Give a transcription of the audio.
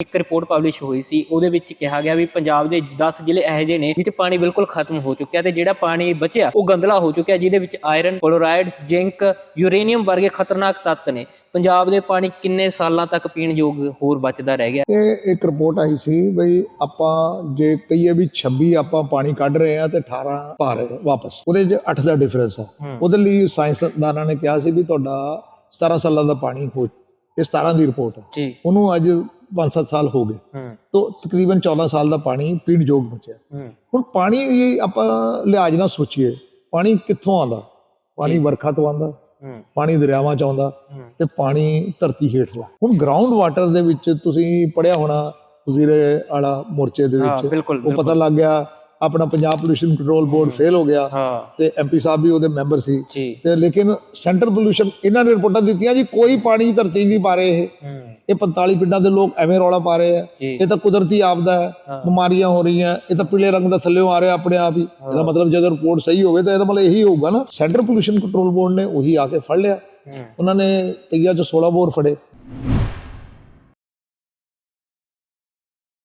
ਇੱਕ report publish ਹੋਈ ਸੀ ਉਹਦੇ ਵਿੱਚ ਕਿਹਾ ਗਿਆ ਵੀ ਪੰਜਾਬ ਦੇ 10 ਜ਼ਿਲ੍ਹੇ ਇਹੋ ਜਿਹੇ ਨੇ ਜਿੱਥੇ ਪਾਣੀ ਬਿਲਕੁਲ ਖਤਮ ਹੋ ਚੁੱਕਿਆ ਤੇ ਜਿਹੜਾ ਪਾਣੀ ਬਚਿਆ ਉਹ ਗੰਦਲਾ ਹੋ ਚੁੱਕਿਆ ਜਿਹਦੇ ਵਿੱਚ ਆਇਰਨ ਕਲੋਰਾਈਡ ਜ਼ਿੰਕ ਯੂਰੇਨੀਅਮ ਵਰਗੇ ਖਤਰਨਾਕ ਤੱਤ ਨੇ। ਪੰਜਾਬ ਦੇ ਪਾਣੀ ਕਿੰਨੇ ਸਾਲਾਂ ਤੱਕ ਪੀਣ ਯੋਗ ਹੋਰ ਬਚਦਾ ਰਹਿ ਗਿਆ? ਇਹ ਇੱਕ ਰਿਪੋਰਟ ਆਈ ਸੀ ਬਈ ਆਪਾਂ ਜੇ ਕਹੀਏ ਵੀ 26 ਆਪਾਂ ਪਾਣੀ ਕੱਢ ਰਹੇ ਆ ਤੇ 18 ਪਾ ਰਹੇ ਵਾਪਸ ਉਹਦੇ 'ਚ 8 ਦਾ ਡਿਫਰੈਂਸ ਆ। ਉਹਦੇ ਲਈ ਸਾਇੰਸਦਾਨਾਂ ਨੇ ਕਿਹਾ ਸੀ ਵੀ ਤੁਹਾਡਾ 17 ਸਾਲਾਂ ਦਾ ਪਾਣੀ ਹੋ ਇਹ 17 ਦੀ ਰਿਪੋਰਟ ਹੈ ਜੀ। ਉਹਨੂੰ ਅੱਜ 5-7 ਸਾਲ ਹੋ ਗਏ। ਤੋਂ ਤਕਰੀਬਨ 14 ਸਾਲ ਦਾ ਪਾਣੀ ਪੀਣ ਯੋਗ ਬਚਿਆ। ਹੁਣ ਪਾਣੀ ਆਪਾਂ ਲਿਹਾਜ਼ ਨਾਲ ਸੋਚੀਏ ਪਾਣੀ ਕਿੱਥੋਂ ਆਉਂਦਾ? ਪਾਣੀ। ਵਰਖਾ ਤੋਂ ਆਉਂਦਾ ਪਾਣੀ ਦਰਿਆਵਾਂ ਚ ਆਉਂਦਾ ਤੇ ਪਾਣੀ ਧਰਤੀ ਹੇਠਲਾ। ਹੁਣ ਗਰਾਊਂਡ ਵਾਟਰ ਦੇ ਵਿੱਚ ਤੁਸੀਂ ਪੜਿਆ ਹੋਣਾ ਵਜ਼ੀਰੇ ਵਾਲਾ ਮੋਰਚੇ ਦੇ ਵਿੱਚ। ਉਹ। ਪਤਾ ਲੱਗ ਗਿਆ ਆਪਣਾ Punjab pollution control board fail ਹੋ ਗਿਆ ਤੇ ਐਮਪੀ ਸਾਹਿਬ ਵੀ ਉਹਦੇ ਮੈਂਬਰ ਸੀ। ਤੇ ਲੇਕਿਨ ਸੈਂਟਰ ਪੋਲੂਸ਼ਨ ਇਹਨਾਂ ਨੇ ਰਿਪੋਰਟਾਂ ਦਿੱਤੀਆਂ ਜੀ ਕੋਈ ਪਾਣੀ ਧਰਤੀ ਨਹੀਂ ਪਾ ਰਹੇ ਇਹ। ਇਹ 45 ਪਿੰਡਾਂ ਦੇ ਲੋਕ ਐਵੇਂ ਰੌਲਾ ਪਾ ਰਹੇ ਆ। ਇਹ ਤਾਂ ਕੁਦਰਤੀ ਆਪਦਾ ਹੈ। ਬਿਮਾਰੀਆਂ ਹੋ ਰਹੀਆਂ ਇਹ ਤਾਂ ਪੀਲੇ ਰੰਗ ਦਾ ਥੱਲੇੋਂ ਆ ਰਿਹਾ ਆਪਣੇ ਆਪ ਹੀ। ਇਹਦਾ ਮਤਲਬ ਜਦੋਂ ਰਿਪੋਰਟ ਸਹੀ ਹੋਵੇ ਤਾਂ ਇਹਦਾ ਮਤਲਬ ਇਹੀ ਹੋਊਗਾ ਨਾ। ਸੈਂਟਰ ਪੋਲੂਸ਼ਨ ਕੰਟਰੋਲ ਬੋਰਡ ਨੇ ਉਹੀ ਆ ਕੇ ਫੜ ਲਿਆ। ਉਹਨਾਂ ਨੇ ਕਈਆਂ ਚ 16 ਬੋਰ ਫੜੇ।